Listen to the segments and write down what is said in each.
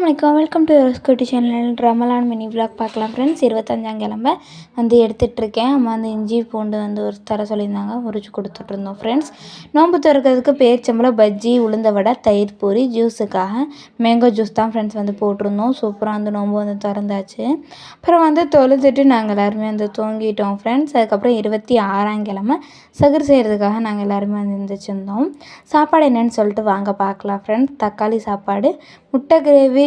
அஸ்லாம் வலைக்கம் welcome to Rescooty channel Ramadan mini vlog பார்க்கலாம் ஃப்ரெண்ட்ஸ் இருபத்தஞ்சாம் கிழமை வந்து எடுத்துகிட்ருக்கேன் அம்மா வந்து இஞ்சி பூண்டு வந்து ஒரு தர சொல்லியிருந்தாங்க. உரிச்சு கொடுத்துட்ருந்தோம் ஃப்ரெண்ட்ஸ் நோம்பு திறக்கிறதுக்கு பேரிச்சம்பளம் பஜ்ஜி உளுந்த வடை தயிர் பூரி ஜூஸுக்காக மேங்கோ ஜூஸ் தான் ஃப்ரெண்ட்ஸ் வந்து போட்டிருந்தோம். சூப்பராக அந்த நோம்பு வந்து திறந்தாச்சு. அப்புறம் வந்து தொழுதுட்டு நாங்கள் எல்லாருமே வந்து தூங்கிட்டோம் ஃப்ரெண்ட்ஸ் அதுக்கப்புறம் இருபத்தி ஆறாம் கிழமை சகர் செய்கிறதுக்காக நாங்கள் எல்லாருமே வந்து இருந்துச்சுருந்தோம் சாப்பாடு என்னென்னு சொல்லிட்டு வாங்க பார்க்கலாம் ஃப்ரெண்ட்ஸ் தக்காளி சாப்பாடு முட்டை கிரேவி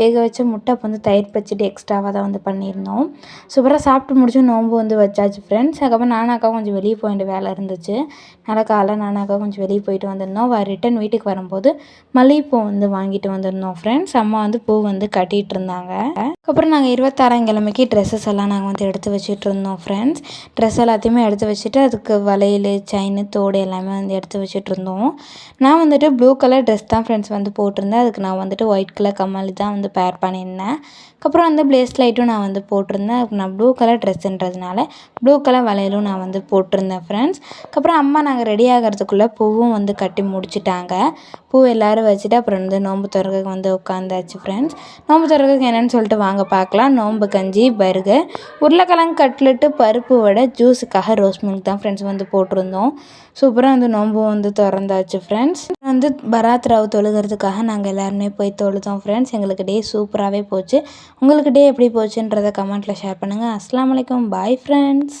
வேக வச்ச முட்டை அப்போ வந்து தயிர் பச்சிட்டு எக்ஸ்ட்ராவாக தான் வந்து பண்ணியிருந்தோம். சூப்பராக சாப்பிட்டு முடிச்சு நோன்பு வந்து வச்சாச்சு ஃப்ரெண்ட்ஸ் அதுக்கப்புறம் நானாக்கா கொஞ்சம் வெளியே போக வேண்டிய வேலை இருந்துச்சு. நல்லா காலைல நானாக்கா கொஞ்சம் வெளியே போயிட்டு வந்திருந்தோம். ரிட்டன் வீட்டுக்கு வரும்போது மல்லிகைப்பூ வந்து வாங்கிட்டு வந்திருந்தோம் ஃப்ரெண்ட்ஸ் அம்மா வந்து பூ வந்து கட்டிகிட்டு இருந்தாங்க. அதுக்கப்புறம் நாங்கள் இருபத்தாறாம் கிழமைக்கு ட்ரெஸ்ஸஸ் எல்லாம் நாங்கள் வந்து எடுத்து வச்சுட்டு இருந்தோம் ஃப்ரெண்ட்ஸ் ட்ரெஸ் எல்லாத்தையுமே எடுத்து வச்சுட்டு அதுக்கு வளையல் செயின் தோடு எல்லாமே வந்து எடுத்து வச்சுட்டு இருந்தோம். நான் வந்துட்டு ப்ளூ கலர் ட்ரெஸ் தான் ஃப்ரெண்ட்ஸ் வந்து போட்டிருந்தேன். அதுக்கு நான் வந்துட்டு ஒயிட் கலர் கம்மல் தான் வந்து பேர் பண்ணியிருந்தேன். அதுக்கப்புறம் வந்து ப்ளேஸ்லைட்டும் நான் வந்து போட்டிருந்தேன். நான் ப்ளூ கலர் ட்ரெஸ்ஸுன்றதுனால ப்ளூ கலர் வளையலும் நான் வந்து போட்டிருந்தேன் ஃப்ரெண்ட்ஸ் அதுக்கப்புறம் அம்மா நாங்கள் ரெடி ஆகிறதுக்குள்ளே பூவும் வந்து கட்டி முடிச்சிட்டாங்க. பூ எல்லோரும் வச்சுட்டு அப்புறம் வந்து நோம்பு திறக்க வந்து உட்காந்தாச்சு ஃப்ரெண்ட்ஸ் நோம்பு திறக்க என்னென்னு சொல்லிட்டு வாங்க பார்க்கலாம். நோம்பு கஞ்சி பர்கர் உருளைக்கிழங்கு கட்லெட்டு பருப்பு வடை ஜூஸுக்காக ரோஸ் மில்க் தான் ஃப்ரெண்ட்ஸ் வந்து போட்டிருந்தோம். சூப்பராக வந்து நோம்பு வந்து திறந்தாச்சு ஃப்ரெண்ட்ஸ் வந்து பராத் ராவ் தொழுகிறதுக்காக நாங்கள் எல்லாருமே போய் தொழுதோம் ஃப்ரெண்ட்ஸ் எங்களுக்கு டே சூப்பராகவே போச்சு. உங்களுக்கு டே எப்படி போச்சுன்றதை கமெண்ட்டில் ஷேர் பண்ணுங்கள் அஸ்லாம் வலைக்கம். Bye friends